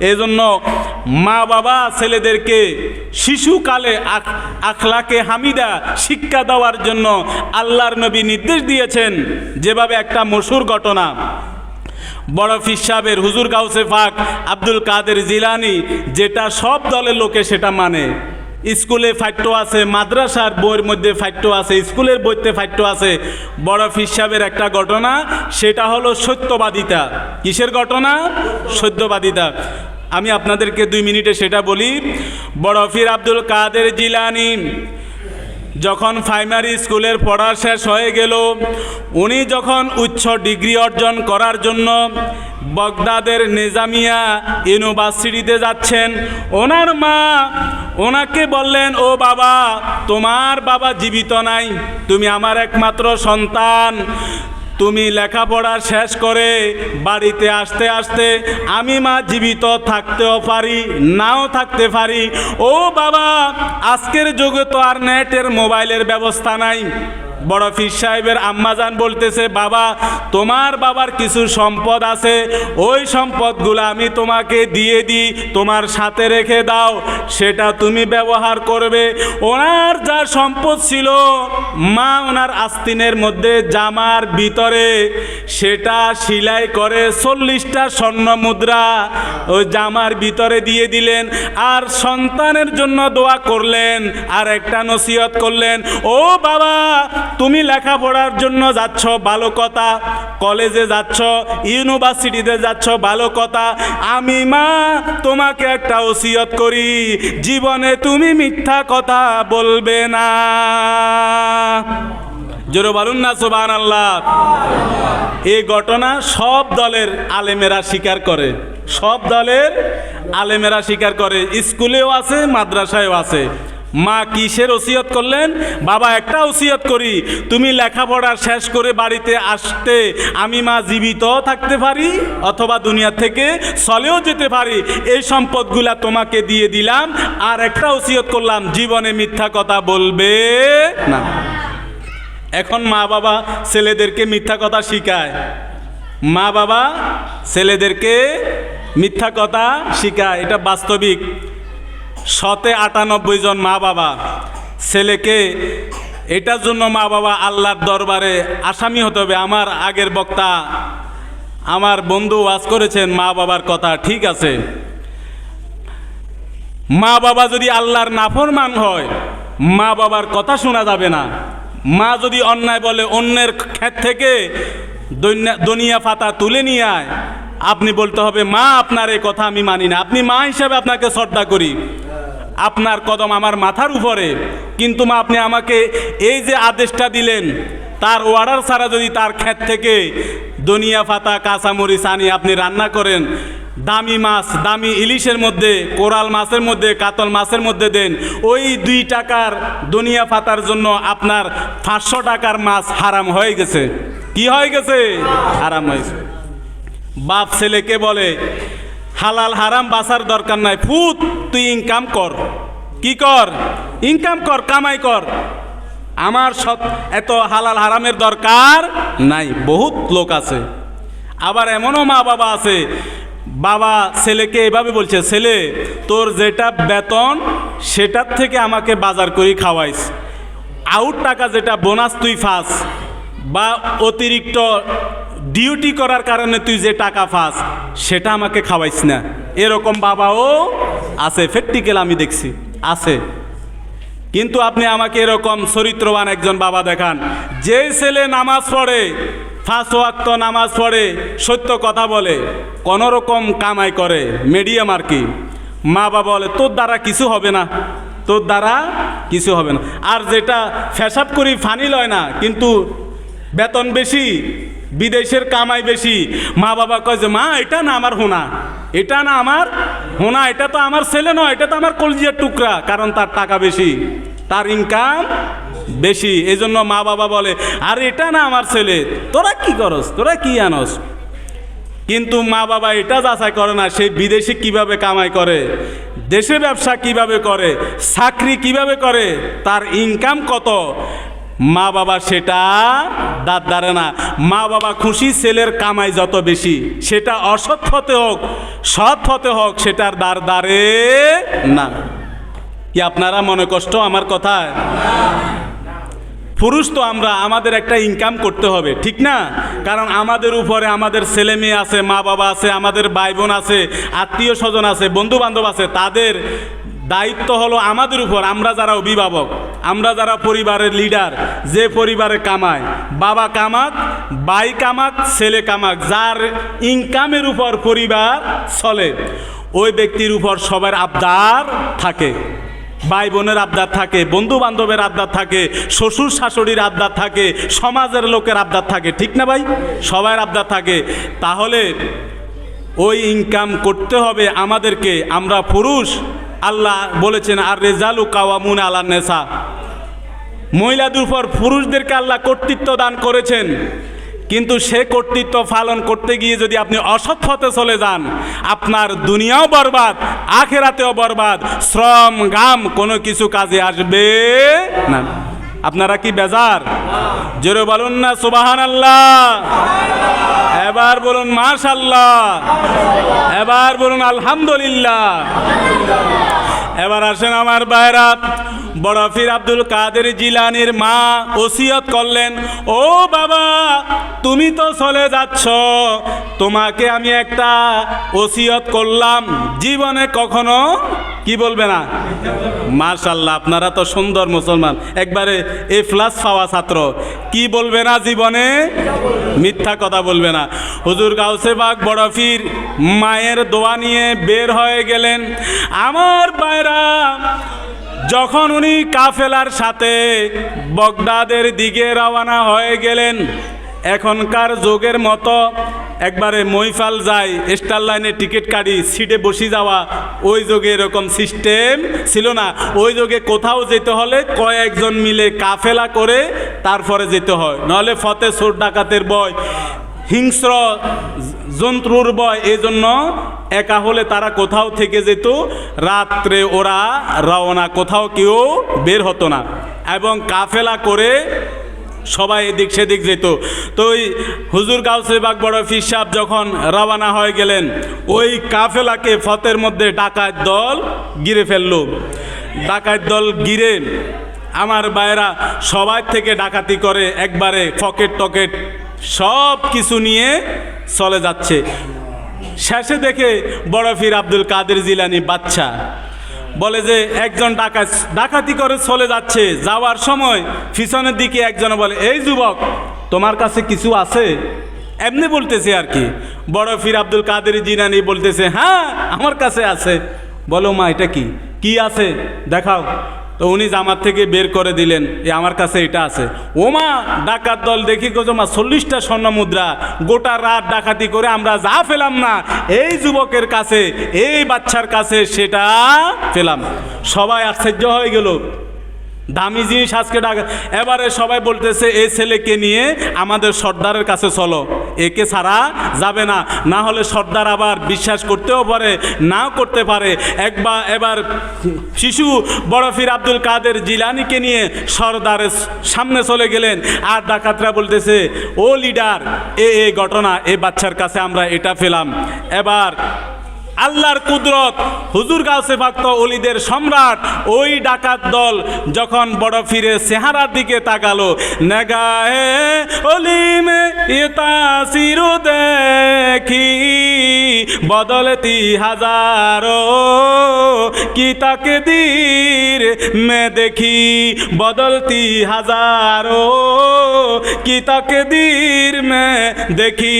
এজন্য মা বাবা ছেলেদেরকে শিশুকালে আখ- আখলাকে হামিদা শিক্ষা দেওয়ার জন্য আল্লাহর নবী নির্দেশ দিয়েছেন যেভাবে একটা মশুর ঘটনা। বড় ফিস সাহেবের হুজুর গাউসে ফাক আব্দুল কাদের জিলানি, যেটা সব দলের লোকে সেটা মানে। স্কুলে ফাইট্য আছে, মাদ্রাসার বইয়ের মধ্যে ফাইট্য আছে, স্কুলের বইতে ফাইট্য আছে। বড় ফিস সাহেবের একটা ঘটনা, সেটা হলো সত্যবাদিতা। কিসের ঘটনা? সত্যবাদিতা। আমি আপনাদেরকে দুই মিনিটে সেটা বলি। বড় ফির আব্দুল কাদের জিলানি যখন প্রাইমারি স্কুলের পড়া শেষ হয়ে গেল, উনি যখন উচ্চ ডিগ্রি অর্জন করার জন্য বগদাদের নিজামিয়া ইউনিভার্সিটিতে যাচ্ছেন, ওনার মা ওনাকে বললেন, ও বাবা, তোমার বাবা জীবিত নাই, তুমি আমার একমাত্র সন্তান তুমি লেখাপড়া শেষ করে বাড়িতে আসতে আসতে আমি মা জীবিত থাকতেও পারি, নাও থাকতে পারি। ও বাবা, আজকের যুগে তো আর নেটের মোবাইলের ব্যবস্থা নাই। বড় ফির সাহেবের আম্মাজান বলতেছে, বাবা, তোমার বাবার কিছু সম্পদ আছে, ওই সম্পদগুলো আমি তোমাকে দিয়ে দিই, তোমার সাথে রেখে দাও, সেটা তুমি ব্যবহার করবে। ওনার যা সম্পদ ছিল, মা ওনার আস্তিনের মধ্যে জামার ভিতরে, সেটা সিলাই করে চল্লিশটা স্বর্ণ মুদ্রা ওই জামার ভিতরে দিয়ে দিলেন, আর সন্তানের জন্য দোয়া করলেন, আর একটা নসিহত করলেন, ও বাবা তুমি লেখাপড়ার জন্য যাচ্ছ ভালো কথা কলেজে যাচ্ছ, ইউনিভার্সিটিতে যাচ্ছ ভালো কথা আমি মা, তোমাকে একটা ওসিয়ত করি, জীবনে তুমি মিথ্যা কথা বলবে না। জোরে বলুন না সুবান আল্লাহ এই ঘটনা সব দলের আলেমেরা স্বীকার করে। সব দলের আলেমেরা স্বীকার করে। স্কুলেও আছে, মাদ্রাসায়ও আছে। মা কিসের ওসিয়ত করলেন? বাবা, একটা ওসিয়ত করি। তুমি লেখাপড়া শেষ করে বাড়িতে আসতে আমি মা জীবিত থাকতে পারি অথবা দুনিয়া থেকে চলেও যেতে পারি? এই সম্পদগুলা তোমাকে দিয়ে দিলাম আর একটা ওসিয়ত করলাম। জীবনে মিথ্যা কথা বলবে না। এখন মা বাবা ছেলেদেরকে মিথ্যা কথা শিখায়। মা বাবা ছেলেদেরকে মিথ্যা কথা শিখায়। এটা বাস্তবিক। শতে আটানব্বই জন মা বাবা, ছেলেকে এটার জন্য মা বাবা আল্লাহর দরবারে আসামি হতে হবে। আমার আগের বক্তা, আমার বন্ধু ওয়াজ করেছেন মা বাবার কথা, ঠিক আছে। মা বাবা যদি আল্লাহর নাফরমান হয়, মা বাবার কথা শোনা যাবে না। মা যদি অন্যায় বলে, অন্যের ক্ষেত থেকে দৈন্য- পাতা তুলে নিয়ে আয়, আপনি বলতে হবে, মা, আপনার এই কথা আমি মানি না। আপনি মা হিসাবে আপনাকে শ্রদ্ধা করি। আপনার কদম আমার মাথার উপরে। কিন্তু মা, আপনি আমাকে এই যে আদেশটা দিলেন, তার অর্ডার ছাড়া যদি তার ক্ষেত থেকে দুনিয়া পাতা, কাঁচামরিচ আনি, আপনি রান্না করেন, দামি মাছ, দামি ইলিশের মধ্যে, কোরাল মাছের মধ্যে, কাতল মাছের মধ্যে দেন, ওই দুই টাকার দুনিয়া ফাতার জন্য আপনার পাঁচশো টাকার মাছ হারাম হয়ে গেছে। কি হয়ে গেছে? হারাম হয়েছে বাপ ছেলেকে বলে হালাল হারাম বাঁচার দরকার নাই। ফুত, তুই ইনকাম কর। কি কর? ইনকাম কর, কামাই কর। আমার সব এত হালাল হারামের দরকার নাই। বহুত লোক আছে। আবার এমনও মা বাবা আছে। বাবা ছেলেকে এভাবে বলছে, ছেলে, তোর যেটা বেতন, সেটার থেকে আমাকে বাজার করি খাওয়াইস। আউট টাকা যেটা বোনাস তুই ফাস। বা অতিরিক্ত ডিউটি করার কারণে তুই যে টাকা ফাস সেটা আমাকে খাওয়াইস না। এরকম বাবাও আছে প্র্যাকটিক্যাল আমি দেখছি, আছে। কিন্তু আপনি আমাকে এরকম চরিত্রবান একজন বাবা দেখান, যে ছেলে নামাজ পড়ে ফার্স্ট ওয়াক্ত নামাজ পড়ে, সত্য কথা বলে কোনো রকম কামাই করে মিডিয়াম আর কি। মা বাবা বলে, তোর দ্বারা কিছু হবে না, তোর দ্বারা কিছু হবে না। আর যেটা ফেসাব করি ফানি লয় না, কিন্তু বেতন বেশি বিদেশের কামাই বেশি। মা বাবা কয় যে, মা, এটা না আমার হোনা। এটা না আমার হোনা। এটা তো আমার ছেলে নয়। এটা তো আমার কলজিয়ার টুকরা। কারণ তার টাকা বেশি, তার ইনকাম বেশি। এই জন্য মা বাবা বলে, আর, এটা না আমার ছেলে। তোরা কি করস? তোরা কি আনস? কিন্তু মা বাবা এটা যাচাই করে না সেই বিদেশে কীভাবে কামাই করে, দেশে ব্যবসা কীভাবে করে, চাকরি কীভাবে করে, তার ইনকাম কত? মা বাবা সেটা দাঁত দাঁড়ে না। মা বাবা খুশি, ছেলের কামাই যত বেশি, সেটা অসৎ হতে হোক, সৎ হতে হোক, সেটার দ্বার দাঁড়ে না। কি আপনারা মনে কষ্ট আমার কথায়? পুরুষ তো আমরা, আমাদের একটা ইনকাম করতে হবে, ঠিক না? কারণ আমাদের উপরে আমাদের ছেলে মেয়ে আছে, মা বাবা আছে, আমাদের ভাই বোন আছে, আত্মীয় স্বজন আছে বন্ধু বান্ধব আছে, তাদের দায়িত্ব হলো আমাদের উপর, আমরা যারা অভিভাবক, আমরা যারা পরিবারের লিডার যে পরিবারে কামায়, বাবা কামাক বাই কামাক, ছেলে কামাক, যার ইনকামের উপর পরিবার চলে, ওই ব্যক্তির উপর সবার আবদার থাকে, ভাই বোনের আবদার থাকে বন্ধু বান্ধবের আবদার থাকে, শ্বশুর শাশুড়ির আবদার থাকে, সমাজের লোকের আবদার থাকে, ঠিক না ভাই? সবার আবদার থাকে। তাহলে ওই ইনকাম করতে হবে আমাদেরকে, আমরা পুরুষ আল্লাহ বলেছেন, আর রেজালু কাওয়ামুন আল্লাহ নেশা মহিলাদের উপর পুরুষদেরকে আল্লাহ কর্তৃত্ব দান করেছেন, কিন্তু সে কর্তৃত্ব পালন করতে গিয়ে যদি আপনি অসৎ পথে চলে যান, আপনার দুনিয়াও বরবাদ, আখেরাতেও বরবাদ, শ্রম গাম কোনো কিছু কাজে আসবে না। আপনারা কি বেজার? জোরে বলুন না সুবাহান আল্লাহ এবার বলুন মাশাল্লাহ এবার বলুন আলহামদুলিল্লাহ। এবার আসেন আমার বাইরা। বড় ফির আব্দুল কাদের জিলানির মা ওসিয়ত করলেন, ও বাবা, তুমি তো চলে যাচ্ছ, তোমাকে আমি একটা ওসিয়ত করলাম। জীবনে কখনো কি বলবে না? মার্শাল্লাহ আপনারা তো সুন্দর মুসলমান। একবারে এ প্লাস পাওয়া ছাত্র, কি বলবে না জীবনে? মিথ্যা কথা বলবে না। হুজুর গাউসে বাগ বড় ফির মায়ের দোয়া নিয়ে বের হয়ে গেলেন। আমার বাইরা যখন উনি কাফেলার সাথে বগদাদের দিকে রওনা হয়ে গেলেন, এখনকার যুগের মতো একবারে মইফাল যায়, স্টার লাইনে টিকিট কাটি, সিটে বসে যাওয়া, ওই যুগে এরকম সিস্টেম ছিল না। ওই যুগে কোথাও যেতে হলে কয়েকজন মিলে কাফেলা করে তারপরে যেতে হয়। নাহলে ফতে সোর ডাকাতের বয়, হিংস্র জন্তুর বয় এই জন্য একা হলে তারা কোথাও থেকে যেত। রাত্রে ওরা রওনা, কোথাও কেউ বের হতো না। এবং কাফেলা করে সবাই এদিক সেদিক যেত। তো ওই হুজুর গাউসে বাগ বড় ফিসাব যখন রওনা হয়ে গেলেন, ওই কাফেলাকে ফতের মধ্যে ডাকাত দল গিরে ফেলল। ডাকাত দল গিরে আমার বাইরা সবাই থেকে ডাকাতি করে, একবারে পকেট টকেট সব কিছু নিয়ে চলে যাচ্ছে। শেষে দেখে বড় ফির আব্দুল কাদের জিলানি বাচ্চা বলে যে, একজন ডাকাত ডাকাতি করে চলে যাচ্ছে। যাওয়ার সময় পিছনের দিকে একজন বলে, এই যুবক, তোমার কাছে কিছু আছে? এমনি বলতেছে আর কি। বড় ফির আব্দুল কাদের জিনানি বলতেছে হ্যাঁ আমার কাছে আছে। বলো মা, এটা কি? কি আছে? দেখাও। তো উনি জামাত থেকে বের করে দিলেন, এ আমার কাছে এটা আছে। ওমা, ডাকাত দল দেখি গোজমা চল্লিশটা স্বর্ণ মুদ্রা, গোটা রাত ডাকাতি করে আমরা যা পেলাম না, এই যুবকের কাছে, এই বাচ্চার কাছে সেটা পেলাম। সবাই আশ্চর্য হয়ে গেল। দামি জিনিস আজকে ডাকা। এবারে সবাই বলতেছে, এই ছেলেকে নিয়ে আমাদের সর্দারের কাছে চলো। একে ছাড়া যাবে না। না হলে সর্দার আবার বিশ্বাস করতেও পারে, নাও করতে পারে। একবার এবার শিশু বড় ফির আব্দুল কাদের জিলানিকে নিয়ে সর্দারের সামনে চলে গেলেন। আর ডাকাতরা বলতেছে, ও লিডার, এ এ ঘটনা, এ বাচ্চার কাছে আমরা এটা পেলাম। এবার আল্লাহর কুদরত। হুজুর গাছে ভক্ত অলিদের সম্রাট, ওই ডাকাত দল যখন বড় ফিরে সেহারার দিকে তাকালো নেগায় অলিমে ইতাসিরু দেখি। বদলতি হাজারো, কি তাকে দীর মে দেখি? বদলতি হাজারো, কি তাকে দীর মে দেখি?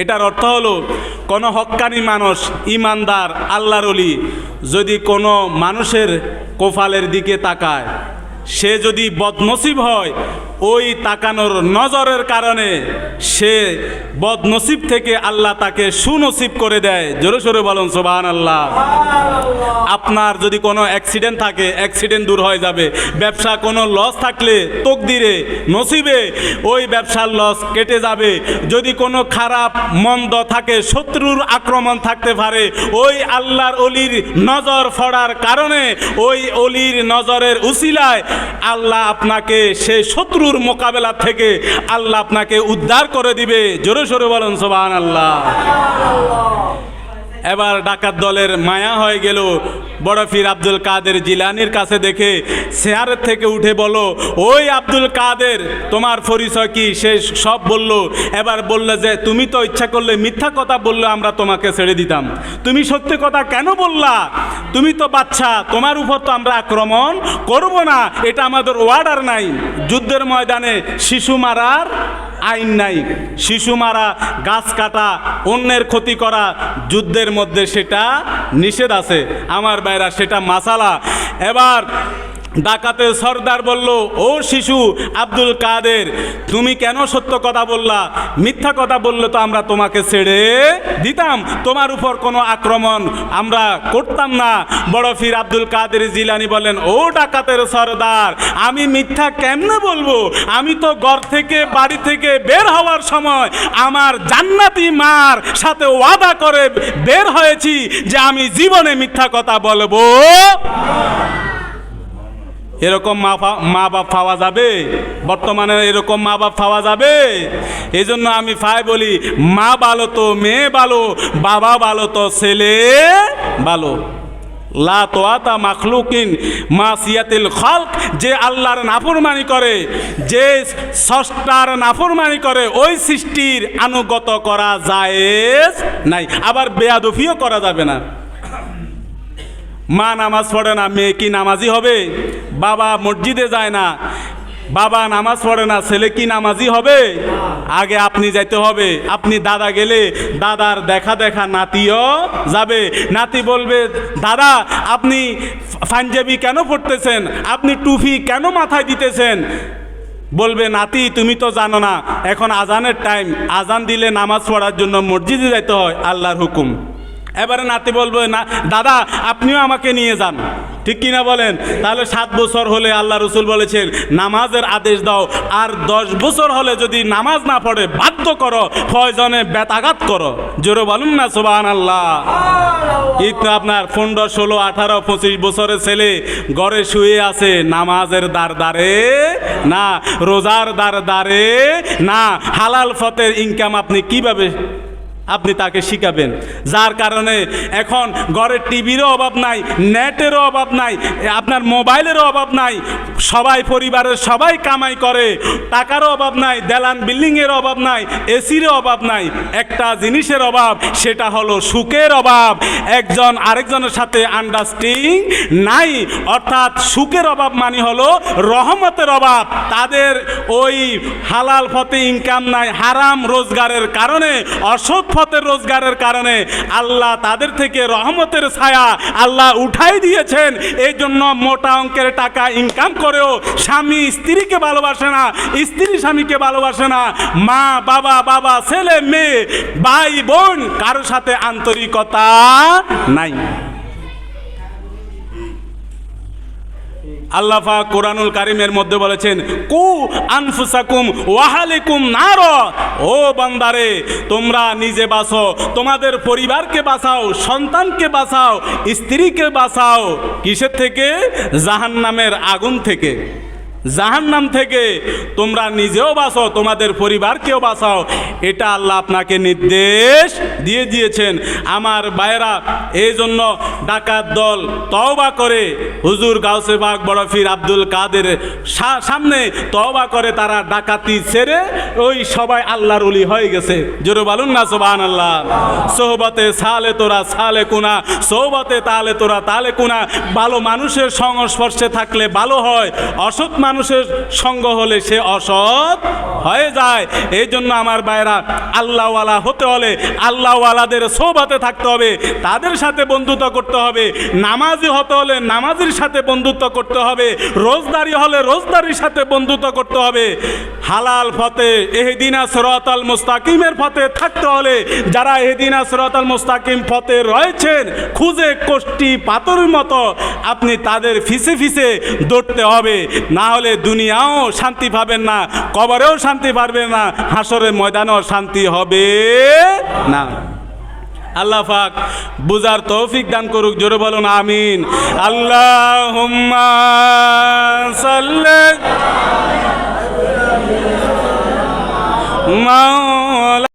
এটার অর্থ হলো, কোনো হক্কানি মানুষ, ইমানদার, আল্লাহর অলি যদি কোনো মানুষের কোফালের দিকে তাকায়, সে যদি বদনসিব হয় ওই তাকানোর নজরের কারণে সে বদনসিব থেকে আল্লাহ তাকে সুনসিব করে দেয়। জোরে সোরে বলুন সোবান আল্লাহ আপনার যদি কোনো অ্যাক্সিডেন্ট থাকে, অ্যাক্সিডেন্ট দূর হয়ে যাবে। ব্যবসা কোনো লস থাকলে তকদিরে, নসিবে ওই ব্যবসার লস কেটে যাবে। যদি কোনো খারাপ, মন্দ থাকে, শত্রুর আক্রমণ থাকতে পারে, ওই আল্লাহর অলির নজর ফড়ার কারণে ওই অলির নজরের উসিলায় আল্লাহ আপনাকে সে সেই শত্রুর মোকাবেলা থেকে আল্লাহ আপনাকে উদ্ধার করে দিবে। জোরে সোরে বলেন সোবান আল্লাহ এবার ডাকাত দলের মায়া হয়ে গেল। বড় ফির আব্দুল কাদের জিলানির কাছে দেখে চেয়ারের থেকে উঠে বলো ওই আব্দুল কাদের, তোমার পরিচয় কি? সে সব বলল, এবার বললে যে, তুমি তো ইচ্ছা করলে মিথ্যা কথা বললে আমরা তোমাকে ছেড়ে দিতাম। তুমি সত্যি কথা কেন বললা? তুমি তো বাচ্চা তোমার উপর তো আমরা আক্রমণ করব না। এটা আমাদের ওয়ার্ডার নাই। যুদ্ধের ময়দানে শিশু মারার আইন নাই। শিশু মারা, গাছ কাটা, অন্যের ক্ষতি করা, যুদ্ধের মধ্যে সেটা নিষেধ আছে। আমার বাইরা সেটা মাসালা। এবার ডাকাতের সর্দার বলল, ও শিশু আব্দুল কাদের, তুমি কেন সত্য কথা বললা? মিথ্যা কথা বললে তো আমরা তোমাকে ছেড়ে দিতাম। তোমার উপর কোনো আক্রমণ আমরা করতাম না। বড় ফির আব্দুল কাদের জিলানি বলেন ও ডাকাতের সর্দার, আমি মিথ্যা কেমনে বলব? আমি তো ঘর থেকে, বাড়ি থেকে বের হওয়ার সময় আমার জান্নাতি মার সাথে ওয়াদা করে বের হয়েছি যে আমি জীবনে মিথ্যা কথা বলব। এরকম মা মা বাপ পাওয়া যাবে? বর্তমানে এরকম মা বাপ পাওয়া যাবে? এই জন্য আমি ফাই বলি, মা ভালো তো, মেয়ে ভালো, বাবা ভালো তো, ছেলে ভালো। লা তোয়াতা মাখলুকিন মা সিয়াতিল খালক, যে আল্লাহর নাফরমানি করে, যে ষষ্ঠার নাফরমানি করে, ওই সৃষ্টির আনুগত করা জায়েজ নাই, আবার বেয়াদফিও করা যাবে না। মা নামাজ পড়ে না, মেয়ে কি নামাজি হবে? বাবা মসজিদে যায় না। বাবা নামাজ পড়ে না, ছেলে কি নামাজি হবে? আগে আপনি যাইতে হবে। আপনি দাদা গেলে দাদার দেখা দেখা নাতিও যাবে। নাতি বলবে, দাদা, আপনি পাঞ্জাবি কেন পড়তেছেন? আপনি টুফি কেন মাথায় দিতেছেন? বলবে, নাতি, তুমি তো জানো না, এখন আজানের টাইম আজান দিলে নামাজ পড়ার জন্য মসজিদে যাইতে হয়, আল্লাহর হুকুম। এবারে নাতি বলবে না দাদা আপনিও আমাকে নিয়ে যান। ঠিক কিনা বলেন? তাহলে সাত বছর হলে আল্লাহ রসুল বলেছেন নামাজের আদেশ দাও আর দশ বছর হলে যদি নামাজ না পড়ে বাধ্য করো প্রয়োজনে বেতাঘাত করো। জোরে বলুন না সোবান আল্লাহ ঈদ তো আপনার পনেরো ষোলো আঠারো পঁচিশ বছরের ছেলে ঘরে শুয়ে আছে নামাজের দ্বার দ্বারে না রোজার দ্বার দ্বারে না হালাল ফতের ইনকাম আপনি কীভাবে আপনি তাকে শিখাবেন। যার কারণে এখন ঘরের টিভিরও অভাব নাই, নেটেরও অভাব নাই, আপনার মোবাইলেরও অভাব নাই, সবাই পরিবারের সবাই কামাই করে, টাকারও অভাব নাই, দেলান বিল্ডিংয়ের অভাব নাই, এসিরও অভাব নাই। একটা জিনিসের অভাব, সেটা হলো সুখের অভাব। একজন আরেকজনের সাথে আন্ডারস্ট্যান্ডিং নাই, অর্থাৎ সুখের অভাব মানে হলো রহমতের অভাব। তাদের ওই হালাল পথে ইনকাম নাই, হারাম রোজগারের কারণে অসৎ পথের রোজগারের কারণে আল্লাহ তাদের থেকে রহমতের ছায়া আল্লাহ উঠাই দিয়েছেন। এই জন্য মোটা অঙ্কের টাকা ইনকাম করেও স্বামী স্ত্রীকে ভালোবাসে না, স্ত্রী স্বামীকে ভালোবাসে না, মা, বাবা বাবা, ছেলে, মেয়ে, ভাই, বোন, কারও সাথে আন্তরিকতা নাই। আল্লাফা কোরআনুল কারিমের মধ্যে বলেছেন, কু আনফুসাকুম ওয়াহালিকুম নার। ও বান্দারে, তোমরা নিজে বাঁচো, তোমাদের পরিবারকে বাঁচাও, সন্তানকে বাঁচাও, স্ত্রীকে বাঁচাও। কিসের থেকে? জাহান্নামের আগুন থেকে। জাহান্নাম থেকে তোমরা নিজেও বাঁচো, তোমাদের পরিবারকেও বাঁচাও। এটা আল্লাহ আপনাকে নির্দেশ দিয়ে দিয়েছেন। আমার বাইরা এই জন্য ডাকাত দল তওবা করে, হুজুর গাউসে বাগ বড় ফির আব্দুল কাদের সামনে তওবা করে তারা ডাকাতি ছেড়ে ওই সবাই আল্লাহর উলি হয়ে গেছে। জোরে বলুন না সোবান আল্লাহ সোহবতে সালে তোরা, সালে কুনা। সোহবতে তালে তোরা, তালে কুনা। ভালো মানুষের সংস্পর্শে থাকলে ভালো হয়। অসৎ মানুষের সঙ্গ হলে সে অসৎ হয়ে যায়। এই জন্য আমার ভাইরা আল্লাহওয়ালা হতে হলে আল্লাহ আল্লাহওয়ালাদের সোবাতে থাকতে হবে, তাদের সাথে বন্ধুত্ব করতে হবে, নামাজি হতে হলে নামাজির সাথে বন্ধুত্ব করতে হবে, রোজদারি হলে রোজদারির সাথে বন্ধুত্ব করতে হবে। হালাল ফতে, এহদিনা সরাতাল মুস্তাকিমের ফতে থাকতে হলে যারা এহদিনা সরাতাল মুস্তাকিম ফতে রয়েছেন, খুঁজে কোষ্টি পাথরের মতো আপনি তাদের ফিসে ফিসে দৌড়তে হবে। না হলে দুনিয়াও শান্তি পাবেন না, কবরেও শান্তি পারবেন না, হাসরের ময়দানেও শান্তি হবে না। আল্লাহ পাক বুজার তৌফিক দান করুক, জোরে বলুন আমিন। আল্লাহ মাওলা